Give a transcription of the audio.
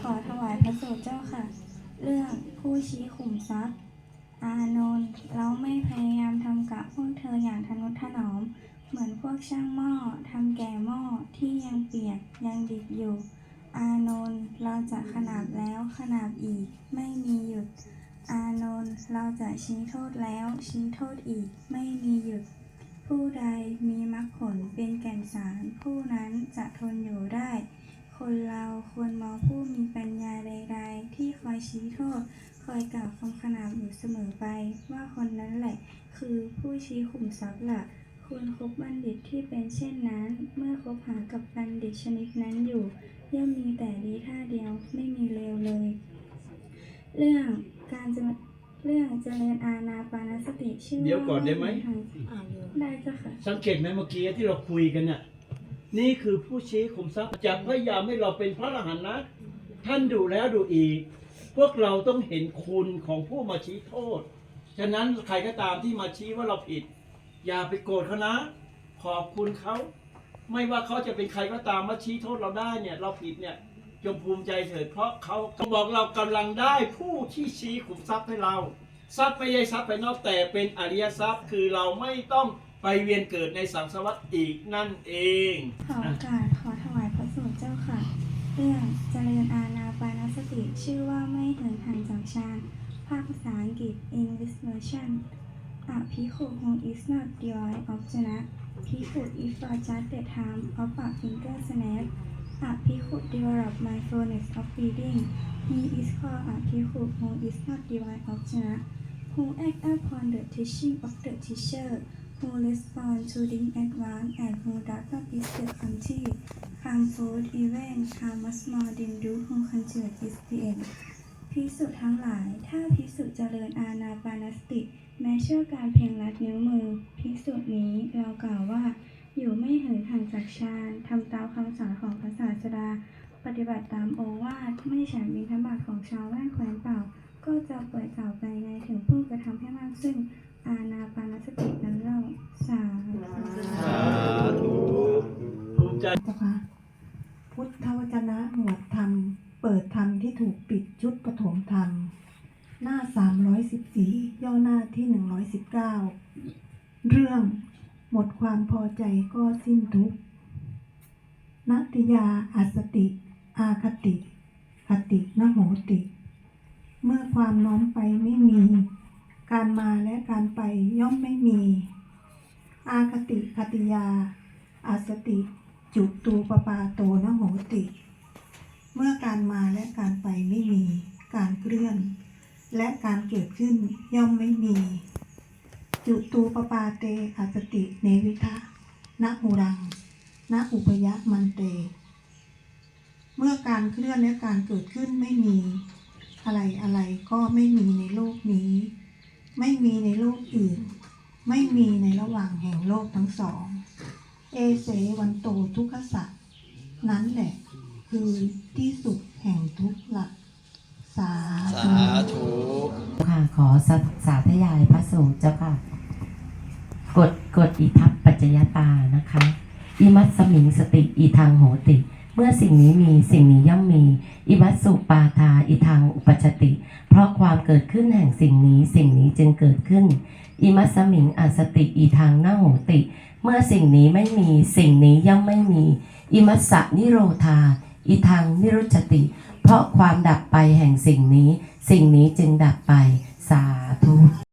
ขอถวายพระสูตรเจ้าค่ะ เรื่องผู้ชี้ขุมทรัพย์ อานนท์เราไม่พยายามทำกับพวกเธออย่างทนุถนอม เหมือนพวกช่างหม้อทำแก่หม้อที่ยังเปียกยังดิบอยู่ อานนท์เราจะขนาบแล้วขนาบอีกไม่มีหยุด อานนท์เราจะชี้โทษแล้วชี้โทษอีกไม่มีหยุดผู้ใดมีมรรคผลเป็นแก่นสาร ผู้นั้นจะทนอยู่ได้ คนเราควรมองผู้มีปัญญาใดๆ ที่คอยชี้โทษ คอยกล่าวคำขนานอยู่เสมอไป ว่าคนนั้นแหละ คือผู้ชี้ขุมทรัพย์ละควรคบบัณฑิตที่เป็นเช่นนั้น เมื่อคบหากับบัณฑิตชนิดนั้นอยู่ย่อมมีแต่ดีท่าเดียวไม่มีเลวเลย เรื่องการจะเรื่องเจริญอาณาปานสติชื่อเดี๋ยวก่อนได้ไหมว่าได้เจ้าค่ะ สังเกตไหมเมื่อกี้ที่เราคุยกันน่ะ นี่คือผู้ชี้ขุมทรัพย์จะพยายามให้เราเป็นพระอรหันต์นะ ท่านดูแล้วดูอีก พวกเราต้องเห็นคุณของผู้มาชี้โทษ ฉะนั้นใครก็ตามที่มาชี้ว่าเราผิด อย่าไปโกรธเขานะ ขอบคุณเขา ไม่ว่าเขาจะเป็นใครก็ตามมาชี้โทษเราได้เนี่ย เราผิดเนี่ยจงภูมิใจเถิดเพราะเขาบอกเรากำลังได้ผู้ที่ชี้ขุมทรัพย์ให้เรา ทรัพย์ไม่ใช่ทรัพย์ภายนอกแต่เป็นอริยทรัพย์คือเราไม่ต้อง ไปเวียนเกิดในสังสารวัฏอีกนั่นเองขอโอกาสขอถวายพระสูตรเจ้าค่ะ เรื่องเจริญอาณาปานสติ ชื่อว่าไม่เหินห่างจากฌานภาคภาษาอังกฤษ English version A people who is not devoid of jhana people is for just the time of a finger snap A people develop mindfulness of breathing he is called a people who is not devoid of jhana who act upon the teaching of the teacher who respond to the advance and who does not disturb until harmful event how much more than do who consider is the end พิสุทั้งหลาย ถ้าพิสุเจริญอาณาปานสติ แม้เชื่อการเพ่งลัดนิ้วมือ พิสุนี้เรากล่าวว่า อยู่ไม่เหินห่างจากฌานทำตามคำสอนของพระศาสดา ปฏิบัติตามโอวาทไม่ฉันบิณฑบาตของชาวแว่นแคว้นเป่า ก็จะเปิดกล่าวไปในถึงผู้กระทำให้มากซึ่ง ใจเจ้าค่ะพุทธวจนะหมวดธรรม เปิดธรรมที่ถูกปิดชุดปฐมธรรม หน้า 314 ย่อหน้าที่ 119 เรื่องหมดความพอใจก็สิ้นทุกข์นัตยาอัสติ อาคติคตินโหติ เมื่อความน้อมไปไม่มี การมาและการไปย่อมไม่มี อาคติคติยาอาสติ จุตูปปาโตนโหติ เมื่อการมาและการไปไม่มี การเคลื่อน และการเกิดขึ้นย่อมไม่มี จุตูปปาเตอาสติเนวิทะนะหูรังนะอุปยะมันเต เมื่อการเคลื่อนและการเกิดขึ้นไม่มี อะไรอะไรก็ไม่มีในโลกนี้ ไม่มีในโลกอื่น ไม่มีในระหว่างแห่งโลกทั้งสอง เอเสวันโตทุกขสัตนั้นแหละ คือที่สุดแห่งทุกข์ละสาธุค่ะขอสสาธยายพระสูตรเจ้าค่ะ กดกดอิทัพปัจจยตานะคะ อิมัตสมิงสติ อีทางโหติ เมื่อสิ่งนี้มีสิ่งนี้ย่อมมี อิมัตสุปาทาอีทางอุปชติ เพราะความเกิดขึ้นแห่งสิ่งนี้สิ่งนี้จึงเกิดขึ้น อิมัสมิงอสติอีทางนาโหติ เมื่อสิ่งนี้ไม่มีสิ่งนี้ย่อมไม่มี อิมัสสะนิโรธาอีทางนิรุจติ เพราะความดับไปแห่งสิ่งนี้ สิ่งนี้จึงดับไปสาธุ